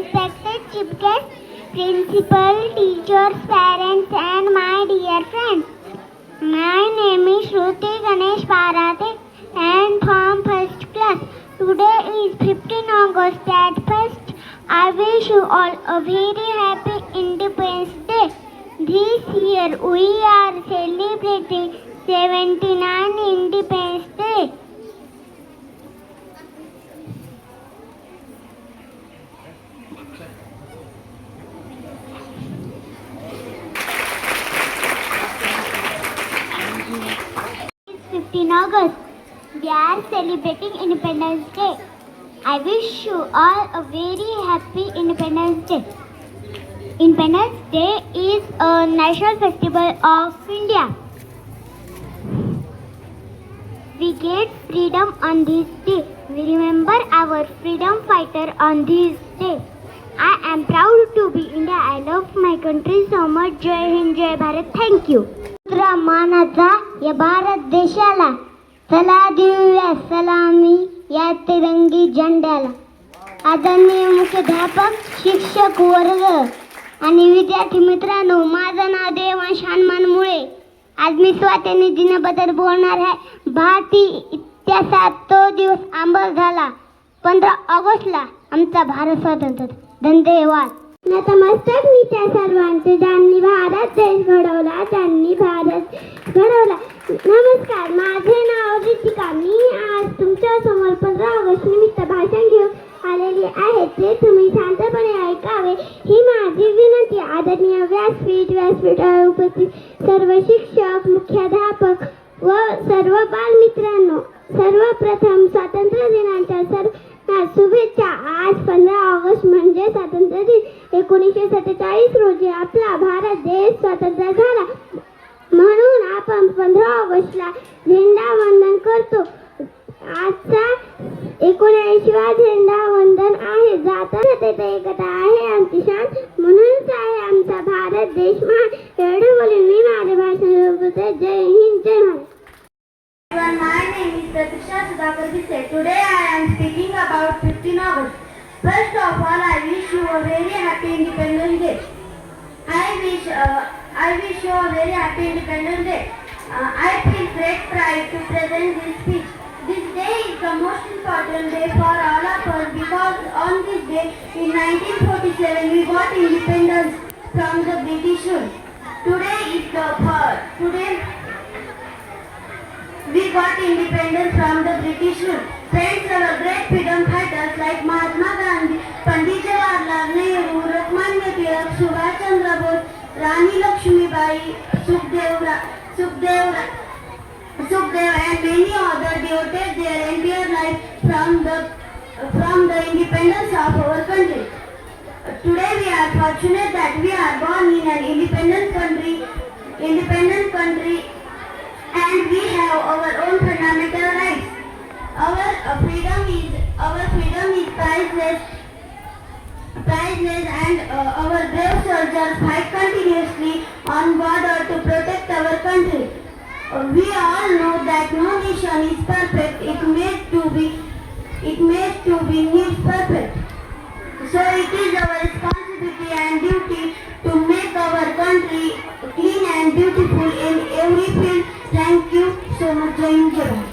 respected guest, principal, teachers, parents, and my dear friends. My name is Shruti Ganesh Parate and from first class. Today is 15 August. At first, I wish you all a very happy Independence Day. This year we are celebrating 79 Independence Day. It's 15 August. We are celebrating Independence Day. I wish you all a very happy Independence Day. Independence Day is a national festival of India. We get freedom on this day. We remember our freedom fighter on this day. I am proud to be India I love my country so much Jai Hind Jai Bharat thank you you. मानाचा या भारत देशाला चला देऊया सलामी या तिरंगी झेंड्याला आदरणीय मुख्याध्यापक शिक्षक वर्ग आणि विद्यार्थी मित्रांनो माझं नाव देवांश हनुमान मुळे आज मी स्वातंत्र्य दिनाबद्दल बोलणार आहे भारतीय इतिहासात तो दिवस आंबळ झाला पंधरा ऑगस्टला आमचा भारत स्वतंत्र धन्यवाद. नतमस्तक मी त्या सर्वांचे ज्यांनी भारत देश घडवला त्यांनी भारत घडवला. नमस्कार माझे नाव रितिका मी आज तुमच्यासमोर पंधरा ऑगस्ट निमित्त भाषण घेऊन आलेली आहे. ते तुम्ही शांतपणे ऐकावे ही माझी विनंती. आदरणीय व्यासपीठ व्यासपीठावर उपस्थित सर्व शिक्षक मुख्याध्यापक व सर्व बालमित्रांनो सर्वप्रथम स्वातंत्र्य दिनाच्या सर्व शुभेच्छा. आज पंधरा ऑगस्ट म्हणजे स्वातंत्र्य दिन एकोणीसशे सत्तेचाळीस रोजी आपला भारत देश स्वतंत्र झाला. म्हणून आपण पंधरा ऑगस्टला झेंडा वंदन करतो. आजचा एकोणऐंशीवा झेंडा वंदन आहे. जाता एकता आहे आमची शान म्हणूनच आहे आमचा भारत देश महान. एवढे बोलून मी माझ्या भाषण जय हिंद जय महाराज my name is Pratiksha Sudhakar Bisse. Today I am speaking about 15 August. First of all, I wish you a very happy Independence Day. I wish uh, I wish you a very happy Independence Day. Uh, I feel great pride to present this speech. This day is the most important day for all of us because on this day in 1947 we got independence from the British rule. Today is the first. Today we got independence from the British rule. Friends, our great freedom fighters like Mahatma Rani Lakshmibai, Sukhdev, Sukhdev, Sukhdev and many others devoted their entire life from the from the independence of our country. Today we are fortunate that we are born in an independent country, independent country and we have our own fundamental rights our freedom is priceless, priceless, and uh, our brave soldiers fight continuously on border to protect our country. Uh, we all know that no nation is perfect. It made to be, it made to be needs perfect. So it is our responsibility and duty to make our country clean and beautiful in every field. Thank you so much, Jai.